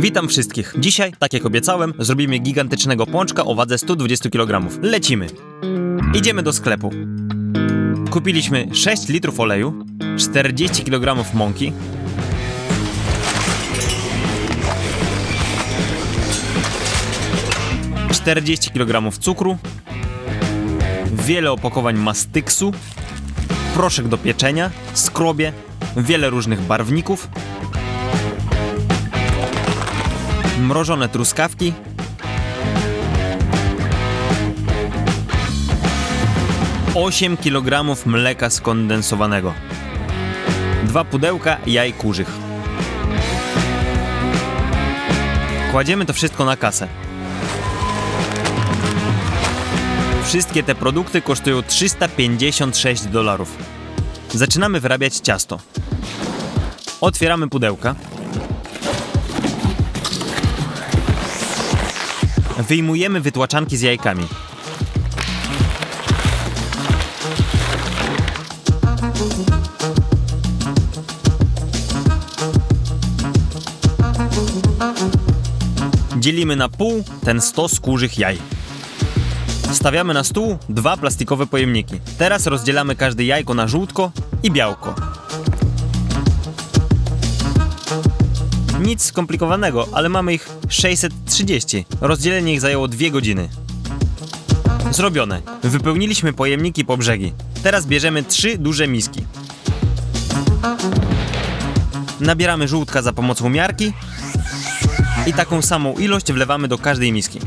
Witam wszystkich. Dzisiaj, tak jak obiecałem, zrobimy gigantycznego pączka o wadze 120 kg. Lecimy. Idziemy do sklepu. Kupiliśmy 6 litrów oleju, 40 kg mąki, czterdzieści kg cukru, wiele opakowań mastyksu, proszek do pieczenia, skrobie, wiele różnych barwników, mrożone truskawki, osiem kg mleka skondensowanego, dwa pudełka jaj kurzych. Kładziemy to wszystko na kasę. Wszystkie te produkty kosztują 356 dolarów. Zaczynamy wyrabiać ciasto. Otwieramy pudełka. Wyjmujemy wytłaczanki z jajkami. Dzielimy na pół ten stos kurzych jaj. Stawiamy na stół dwa plastikowe pojemniki. Teraz rozdzielamy każde jajko na żółtko i białko. Nic skomplikowanego, ale mamy ich 630. Rozdzielenie ich zajęło 2 godziny. Zrobione. Wypełniliśmy pojemniki po brzegi. Teraz bierzemy trzy duże miski. Nabieramy żółtka za pomocą miarki i taką samą ilość wlewamy do każdej miski.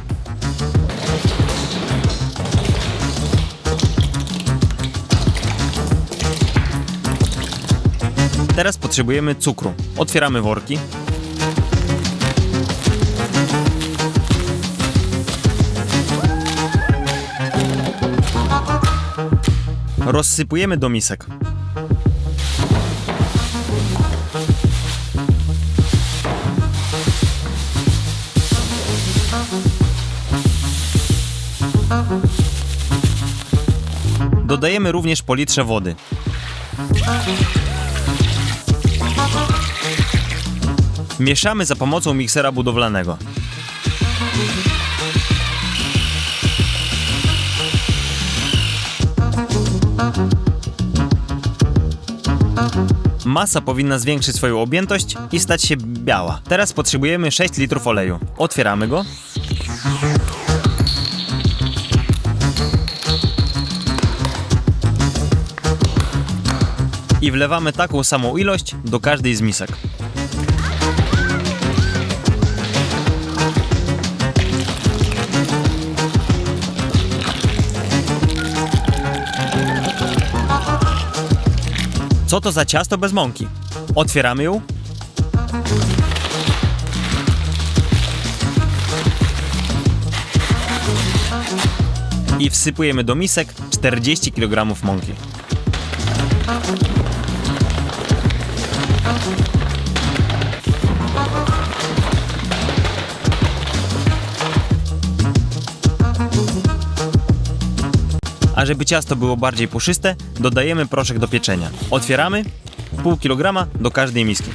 Teraz potrzebujemy cukru. Otwieramy worki. Rozsypujemy do misek. Dodajemy również po litrze wody. Mieszamy za pomocą miksera budowlanego. Masa powinna zwiększyć swoją objętość i stać się biała. Teraz potrzebujemy 6 litrów oleju. Otwieramy go. I wlewamy taką samą ilość do każdej z misek. Co to za ciasto bez mąki? Otwieramy ją. I wsypujemy do misek 40 kg mąki. Żeby ciasto było bardziej puszyste, dodajemy proszek do pieczenia. Otwieramy pół kilograma do każdej miski.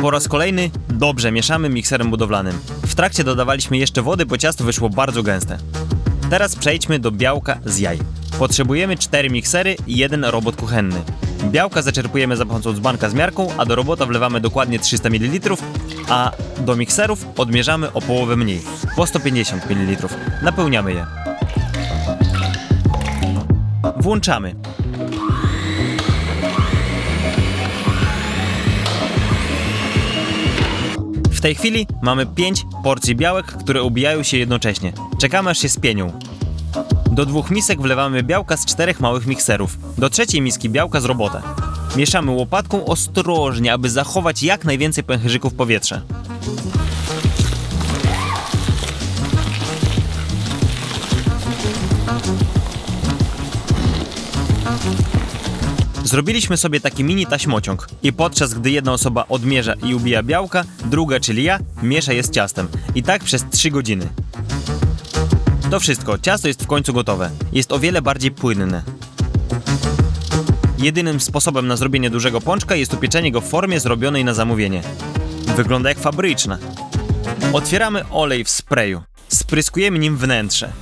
Po raz kolejny dobrze mieszamy mikserem budowlanym. W trakcie dodawaliśmy jeszcze wody, bo ciasto wyszło bardzo gęste. Teraz przejdźmy do białka z jaj. Potrzebujemy 4 miksery i jeden robot kuchenny. Białka zaczerpujemy za pomocą dzbanka z miarką, a do robota wlewamy dokładnie 300 ml, a do mikserów odmierzamy o połowę mniej, po 150 ml. Napełniamy je. Włączamy. W tej chwili mamy 5 porcji białek, które ubijają się jednocześnie. Czekamy aż się spienią. Do dwóch misek wlewamy białka z czterech małych mikserów. Do trzeciej miski białka z robota. Mieszamy łopatką ostrożnie, aby zachować jak najwięcej pęcherzyków powietrza. Zrobiliśmy sobie taki mini taśmociąg i podczas gdy jedna osoba odmierza i ubija białka, druga, czyli ja, miesza je z ciastem. I tak przez 3 godziny. To wszystko, ciasto jest w końcu gotowe. Jest o wiele bardziej płynne. Jedynym sposobem na zrobienie dużego pączka jest upieczenie go w formie zrobionej na zamówienie. Wygląda jak fabryczna. Otwieramy olej w sprayu. Spryskujemy nim wnętrze.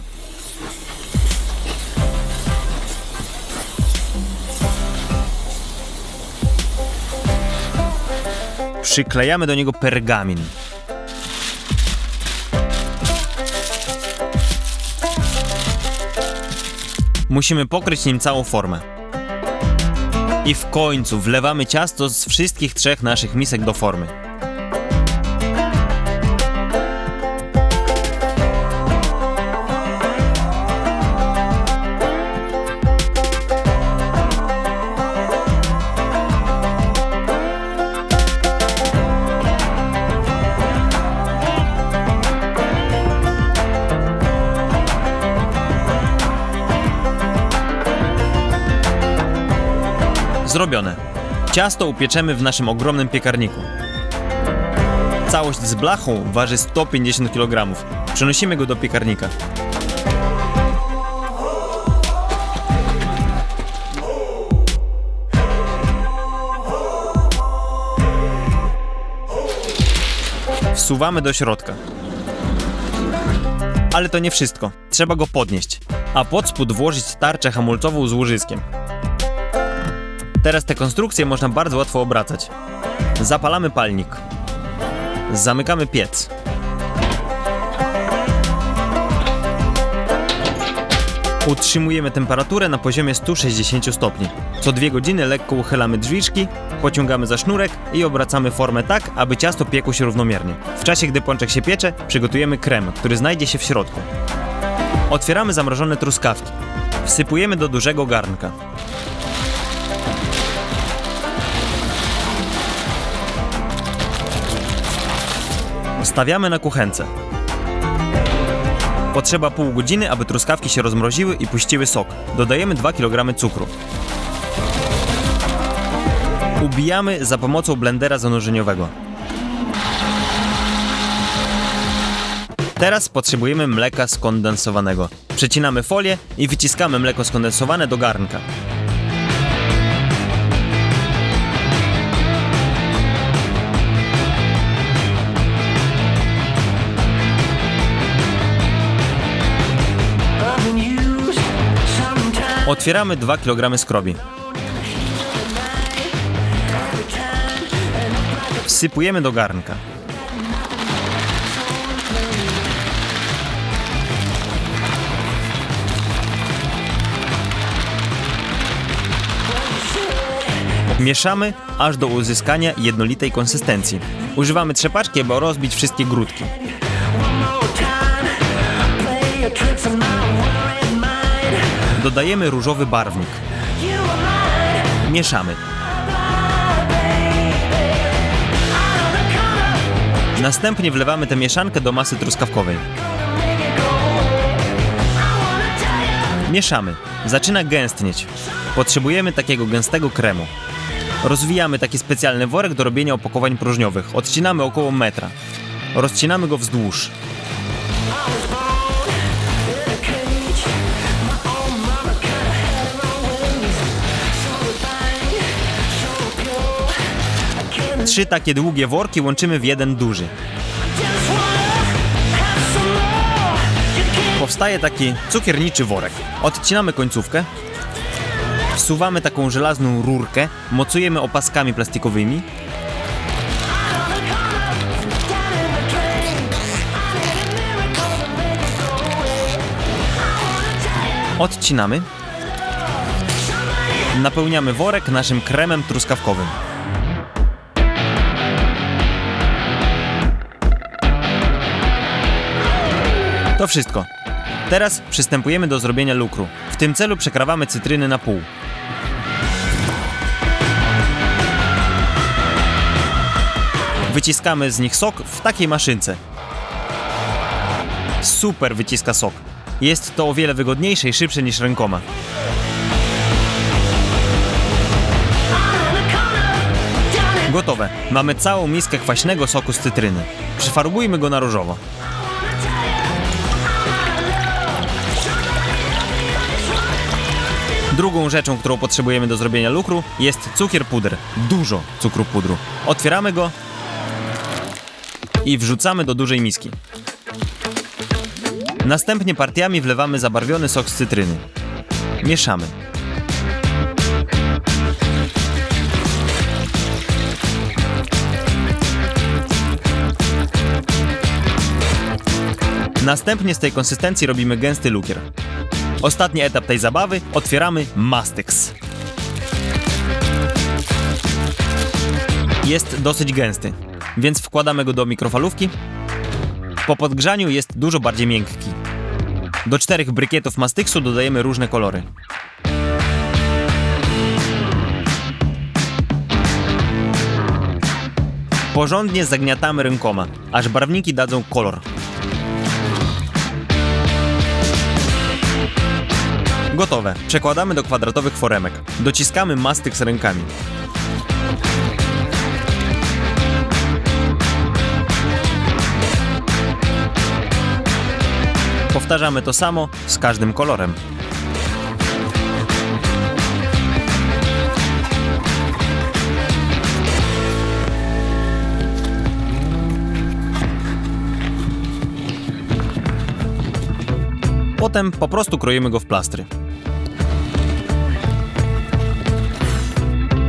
Przyklejamy do niego pergamin. Musimy pokryć nim całą formę. I w końcu wlewamy ciasto z wszystkich trzech naszych misek do formy. Zrobione. Ciasto upieczemy w naszym ogromnym piekarniku. Całość z blachą waży 150 kg. Przenosimy go do piekarnika. Wsuwamy do środka. Ale to nie wszystko. Trzeba go podnieść, a pod spód włożyć tarczę hamulcową z łożyskiem. Teraz te konstrukcje można bardzo łatwo obracać. Zapalamy palnik. Zamykamy piec. Utrzymujemy temperaturę na poziomie 160 stopni. Co dwie godziny lekko uchylamy drzwiczki, pociągamy za sznurek i obracamy formę tak, aby ciasto piekło się równomiernie. W czasie, gdy pączek się piecze, przygotujemy krem, który znajdzie się w środku. Otwieramy zamrożone truskawki. Wsypujemy do dużego garnka. Stawiamy na kuchence. Potrzeba pół godziny, aby truskawki się rozmroziły i puściły sok. Dodajemy 2 kg cukru. Ubijamy za pomocą blendera zanurzeniowego. Teraz potrzebujemy mleka skondensowanego. Przecinamy folię i wyciskamy mleko skondensowane do garnka. Otwieramy 2 kg skrobi. Wsypujemy do garnka. Mieszamy aż do uzyskania jednolitej konsystencji. Używamy trzepaczki, aby rozbić wszystkie grudki. Dodajemy różowy barwnik. Mieszamy. Następnie wlewamy tę mieszankę do masy truskawkowej. Mieszamy. Zaczyna gęstnieć. Potrzebujemy takiego gęstego kremu. Rozwijamy taki specjalny worek do robienia opakowań próżniowych. Odcinamy około metra. Rozcinamy go wzdłuż. Trzy takie długie worki łączymy w jeden duży. Powstaje taki cukierniczy worek. Odcinamy końcówkę, wsuwamy taką żelazną rurkę, mocujemy opaskami plastikowymi. Odcinamy. Napełniamy worek naszym kremem truskawkowym. To wszystko. Teraz przystępujemy do zrobienia lukru. W tym celu przekrawamy cytryny na pół. Wyciskamy z nich sok w takiej maszynce. Super wyciska sok. Jest to o wiele wygodniejsze i szybsze niż rękoma. Gotowe. Mamy całą miskę kwaśnego soku z cytryny. Przyfarbujmy go na różowo. Drugą rzeczą, którą potrzebujemy do zrobienia lukru jest cukier puder. Dużo cukru pudru. Otwieramy go i wrzucamy do dużej miski. Następnie partiami wlewamy zabarwiony sok z cytryny. Mieszamy. Następnie z tej konsystencji robimy gęsty lukier. Ostatni etap tej zabawy otwieramy mastyks. Jest dosyć gęsty, więc wkładamy go do mikrofalówki. Po podgrzaniu jest dużo bardziej miękki. Do czterech brykietów mastyksu dodajemy różne kolory. Porządnie zagniatamy rękoma, aż barwniki dadzą kolor. Gotowe. Przekładamy do kwadratowych foremek. Dociskamy mastyk z rękami. Powtarzamy to samo z każdym kolorem. Potem po prostu kroimy go w plastry.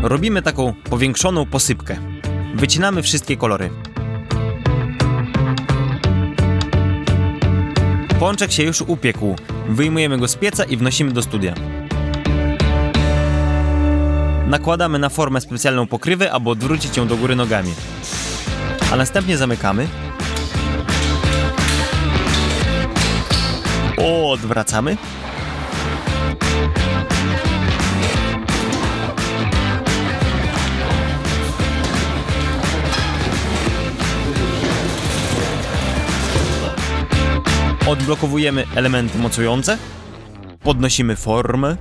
Robimy taką powiększoną posypkę. Wycinamy wszystkie kolory. Pączek się już upiekł. Wyjmujemy go z pieca i wnosimy do studia. Nakładamy na formę specjalną pokrywę, aby odwrócić ją do góry nogami. A następnie zamykamy. Odwracamy. Odblokowujemy elementy mocujące. Podnosimy formę.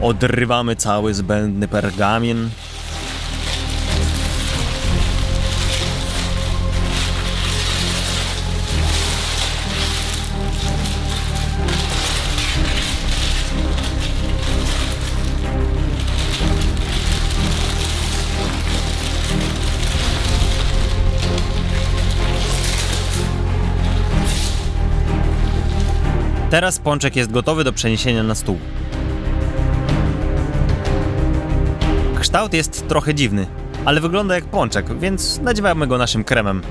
Odrywamy cały zbędny pergamin. Teraz pączek jest gotowy do przeniesienia na stół. Kształt jest trochę dziwny, ale wygląda jak pączek, więc nadziewamy go naszym kremem.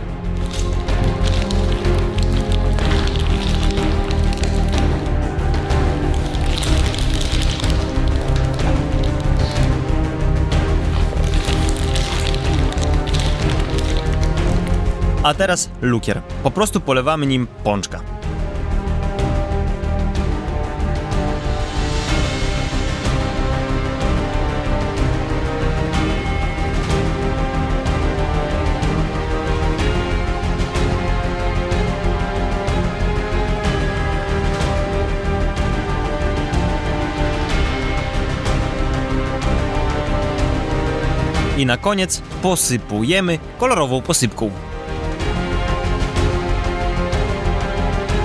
A teraz lukier. Po prostu polewamy nim pączka. I na koniec posypujemy kolorową posypką.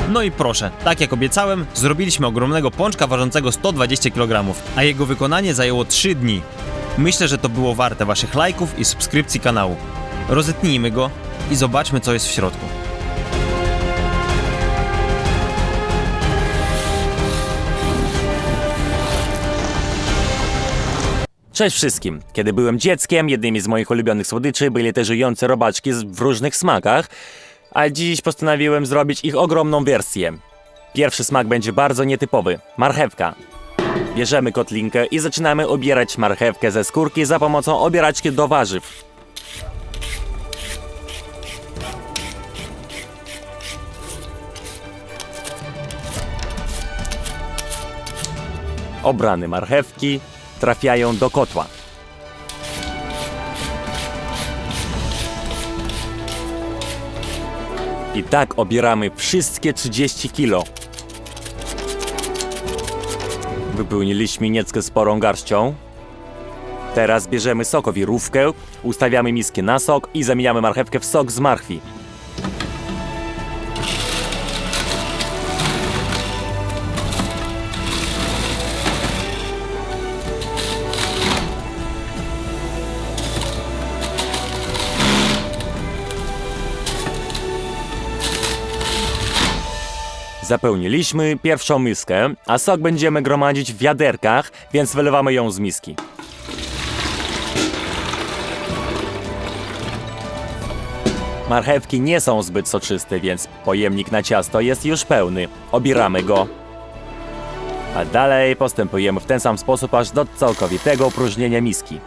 No i proszę, tak jak obiecałem, zrobiliśmy ogromnego pączka ważącego 120 kg, a jego wykonanie zajęło 3 dni. Myślę, że to było warte waszych lajków i subskrypcji kanału. Rozetnijmy go i zobaczmy co jest w środku. Cześć wszystkim. Kiedy byłem dzieckiem, jednymi z moich ulubionych słodyczy byli te żyjące robaczki w różnych smakach, a dziś postanowiłem zrobić ich ogromną wersję. Pierwszy smak będzie bardzo nietypowy marchewka. Bierzemy kotlinkę i zaczynamy obierać marchewkę ze skórki za pomocą obieraczki do warzyw. Obrane marchewki trafiają do kotła. I tak obieramy wszystkie 30 kilo. Wypełniliśmy nieckę sporą garścią. Teraz bierzemy sokowirówkę, ustawiamy miskę na sok i zamieniamy marchewkę w sok z marchwi. Zapełniliśmy pierwszą miskę, a sok będziemy gromadzić w wiaderkach, więc wylewamy ją z miski. Marchewki nie są zbyt soczyste, więc pojemnik na ciasto jest już pełny. Obieramy go. A dalej postępujemy w ten sam sposób aż do całkowitego opróżnienia miski.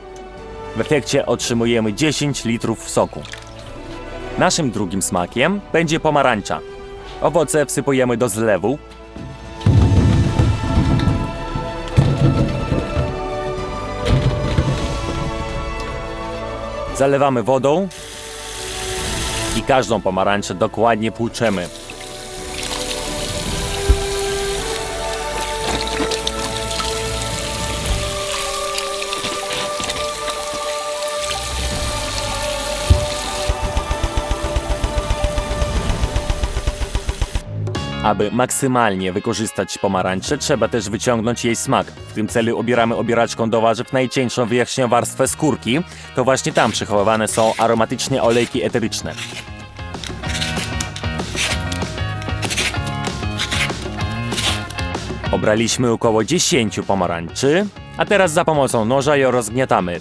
W efekcie otrzymujemy 10 litrów soku. Naszym drugim smakiem będzie pomarańcza. Owoce wsypujemy do zlewu. Zalewamy wodą i każdą pomarańczę dokładnie płuczemy. Aby maksymalnie wykorzystać pomarańczę, trzeba też wyciągnąć jej smak. W tym celu obieramy obieraczką do warzyw najcieńszą wierzchnią warstwę skórki. To właśnie tam przechowywane są aromatycznie olejki eteryczne. Obraliśmy około 10 pomarańczy, a teraz za pomocą noża ją rozgniatamy.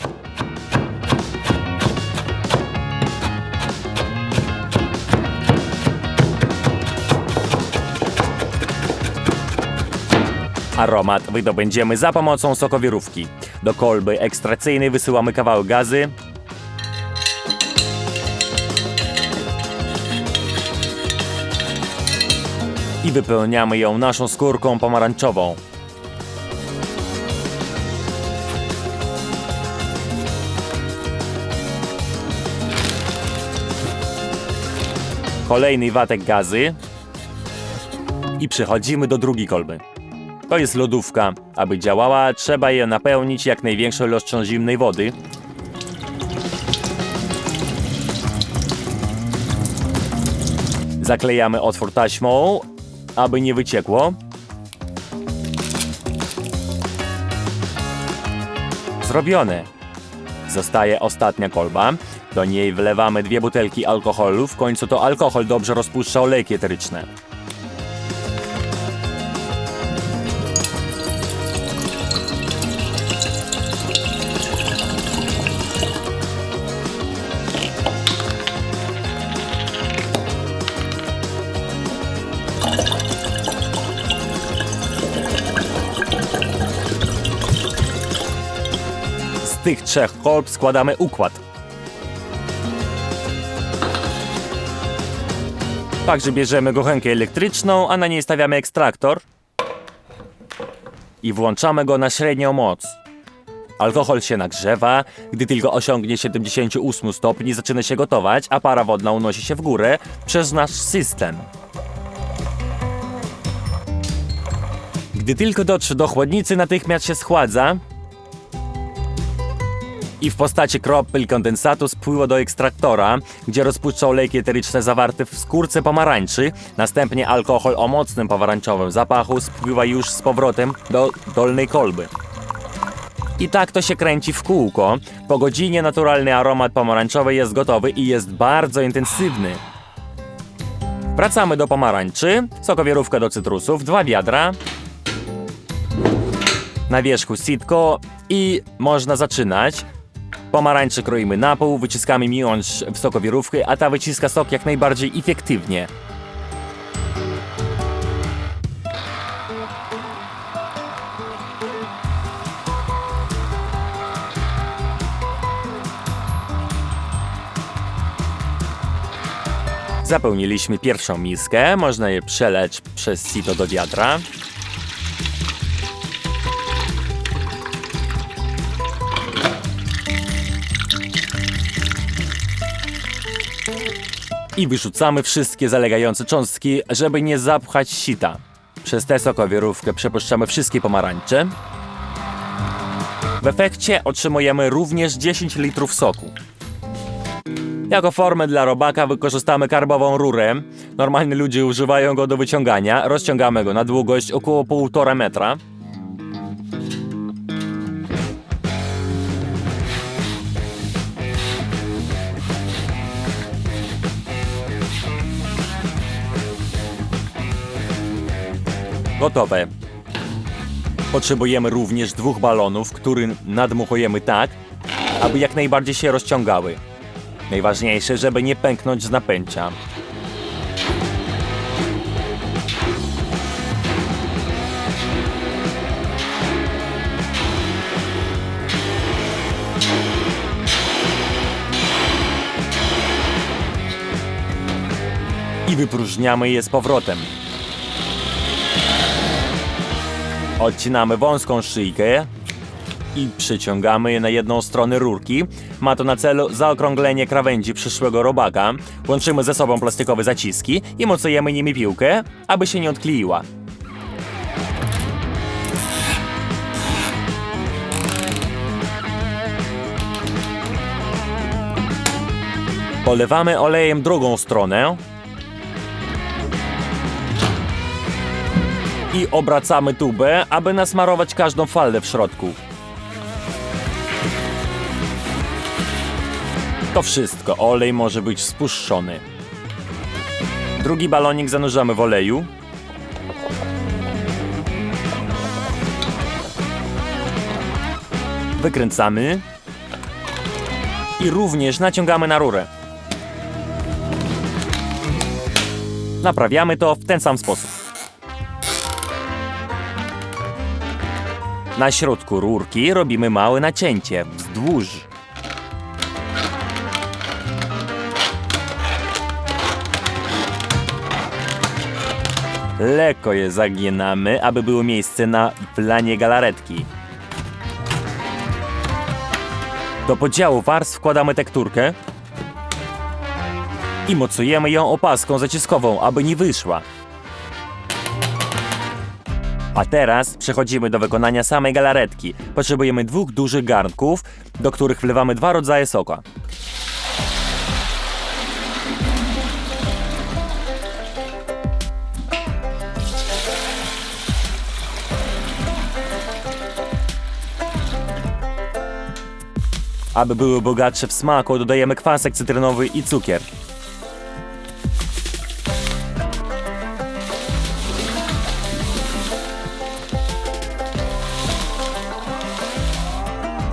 Aromat wydobędziemy za pomocą sokowirówki. Do kolby ekstrakcyjnej wysyłamy kawałek gazy. I wypełniamy ją naszą skórką pomarańczową. Kolejny watek gazy. I przechodzimy do drugiej kolby. To jest lodówka. Aby działała, trzeba je napełnić jak największą ilością zimnej wody. Zaklejamy otwór taśmą, aby nie wyciekło. Zrobione. Zostaje ostatnia kolba. Do niej wlewamy dwie butelki alkoholu. W końcu to alkohol dobrze rozpuszcza olejki eteryczne. Tych trzech kolb składamy układ. Także bierzemy gochenkę elektryczną, a na niej stawiamy ekstraktor i włączamy go na średnią moc. Alkohol się nagrzewa, gdy tylko osiągnie 78 stopni zaczyna się gotować, a para wodna unosi się w górę przez nasz system. Gdy tylko dotrze do chłodnicy, natychmiast się schładza i w postaci kropel kondensatu spływa do ekstraktora, gdzie rozpuszcza olejki eteryczne zawarte w skórce pomarańczy. Następnie alkohol o mocnym pomarańczowym zapachu spływa już z powrotem do dolnej kolby. I tak to się kręci w kółko. Po godzinie naturalny aromat pomarańczowy jest gotowy i jest bardzo intensywny. Wracamy do pomarańczy, sokowierówka do cytrusów, dwa wiadra, na wierzchu sitko i można zaczynać. Pomarańcze kroimy na pół, wyciskamy miąższ w sokowirówkę, a ta wyciska sok jak najbardziej efektywnie. Zapełniliśmy pierwszą miskę, można je przeleć przez sito do wiadra. I wyrzucamy wszystkie zalegające cząstki, żeby nie zapchać sita. Przez tę sokowierówkę przepuszczamy wszystkie pomarańcze. W efekcie otrzymujemy również 10 litrów soku. Jako formę dla robaka wykorzystamy karbową rurę. Normalni ludzie używają go do wyciągania. Rozciągamy go na długość około 1,5 metra. Gotowe. Potrzebujemy również dwóch balonów, które nadmuchujemy tak, aby jak najbardziej się rozciągały. Najważniejsze, żeby nie pęknąć z napęcia. I wypróżniamy je z powrotem. Odcinamy wąską szyjkę i przyciągamy je na jedną stronę rurki. Ma to na celu zaokrąglenie krawędzi przyszłego robaka. Łączymy ze sobą plastikowe zaciski i mocujemy nimi piłkę, aby się nie odkleiła. Polewamy olejem drugą stronę i obracamy tubę, aby nasmarować każdą faldę w środku. To wszystko. Olej może być spuszczony. Drugi balonik zanurzamy w oleju. Wykręcamy. I również naciągamy na rurę. Naprawiamy to w ten sam sposób. Na środku rurki robimy małe nacięcie wzdłuż. Lekko je zaginamy, aby było miejsce na wlanie galaretki. Do podziału warstw wkładamy tekturkę i mocujemy ją opaską zaciskową, aby nie wyszła. A teraz przechodzimy do wykonania samej galaretki. Potrzebujemy dwóch dużych garnków, do których wlewamy dwa rodzaje soka. Aby były bogatsze w smaku, dodajemy kwasek cytrynowy i cukier.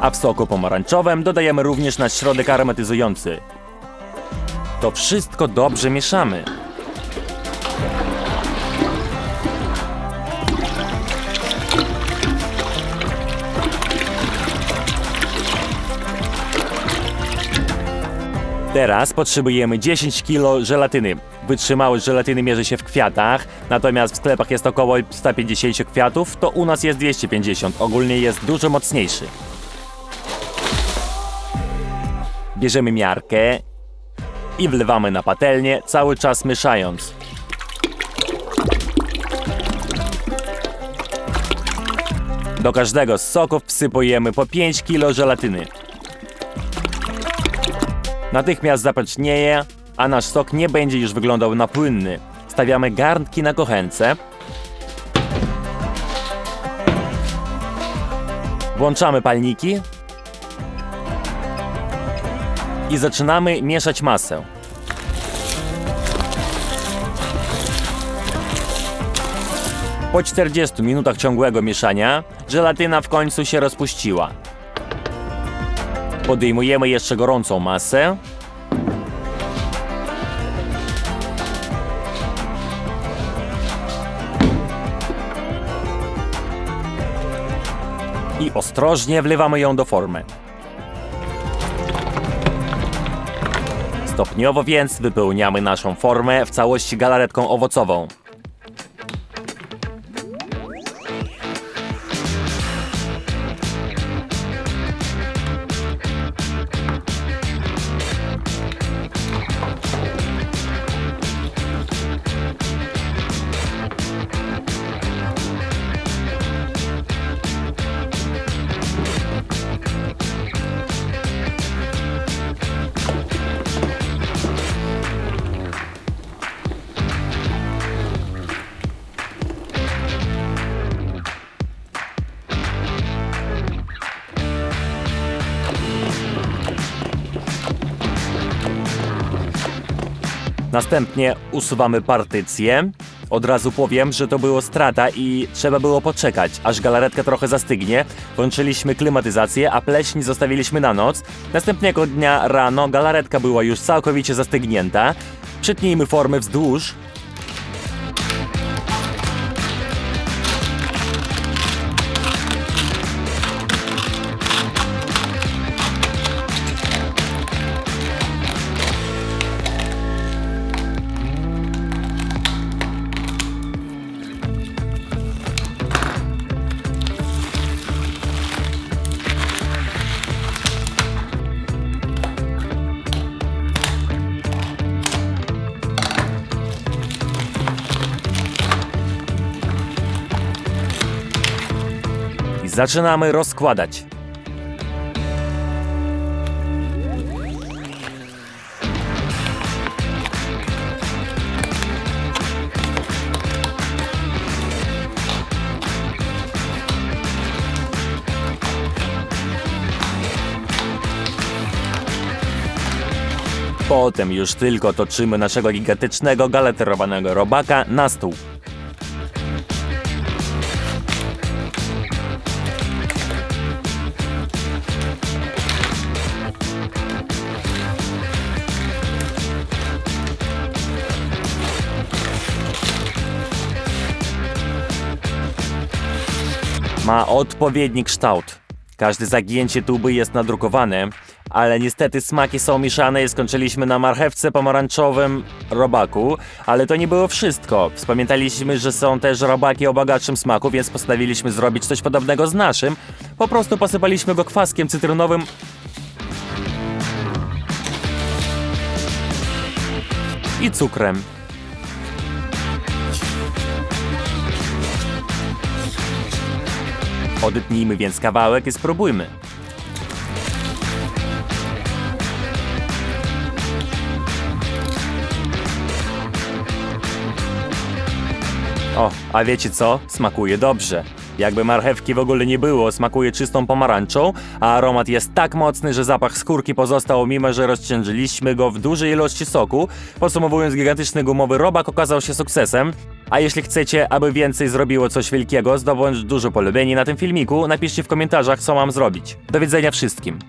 A w soku pomarańczowym dodajemy również nasz środek aromatyzujący. To wszystko dobrze mieszamy. Teraz potrzebujemy 10 kg żelatyny. Wytrzymałość żelatyny mierzy się w kwiatach, natomiast w sklepach jest około 150 kwiatów, to u nas jest 250. Ogólnie jest dużo mocniejszy. Bierzemy miarkę i wlewamy na patelnię, cały czas mieszając. Do każdego z soków wsypujemy po 5 kg żelatyny. Natychmiast zapacznieje, a nasz sok nie będzie już wyglądał na płynny. Stawiamy garnki na kochence. Włączamy palniki i zaczynamy mieszać masę. Po 40 minutach ciągłego mieszania żelatyna w końcu się rozpuściła. Podejmujemy jeszcze gorącą masę. I ostrożnie wlewamy ją do formy. Stopniowo więc wypełniamy naszą formę w całości galaretką owocową. Następnie usuwamy partycję, Od razu powiem, że to było strata i trzeba było poczekać, aż galaretka trochę zastygnie. Włączyliśmy klimatyzację, a pleśń zostawiliśmy na noc. Następnego dnia rano galaretka była już całkowicie zastygnięta. Przytnijmy formę wzdłuż. Zaczynamy rozkładać. Potem już tylko toczymy naszego gigantycznego galaterowanego robaka na stół. Ma odpowiedni kształt. Każde zagięcie tuby jest nadrukowane, ale niestety smaki są mieszane i skończyliśmy na marchewce pomarańczowym robaku, ale to nie było wszystko. Wspamiętaliśmy, że są też robaki o bogatszym smaku, więc postanowiliśmy zrobić coś podobnego z naszym. Po prostu posypaliśmy go kwaskiem cytrynowym i cukrem. Odetnijmy więc kawałek i spróbujmy. O, a wiecie co? Smakuje dobrze. Jakby marchewki w ogóle nie było, smakuje czystą pomarańczą, a aromat jest tak mocny, że zapach skórki pozostał, mimo że rozciążyliśmy go w dużej ilości soku. Podsumowując, gigantyczny gumowy robak okazał się sukcesem. A jeśli chcecie, aby więcej zrobiło coś wielkiego, zdobądź dużo polubieni na tym filmiku, napiszcie w komentarzach, co mam zrobić. Do widzenia wszystkim.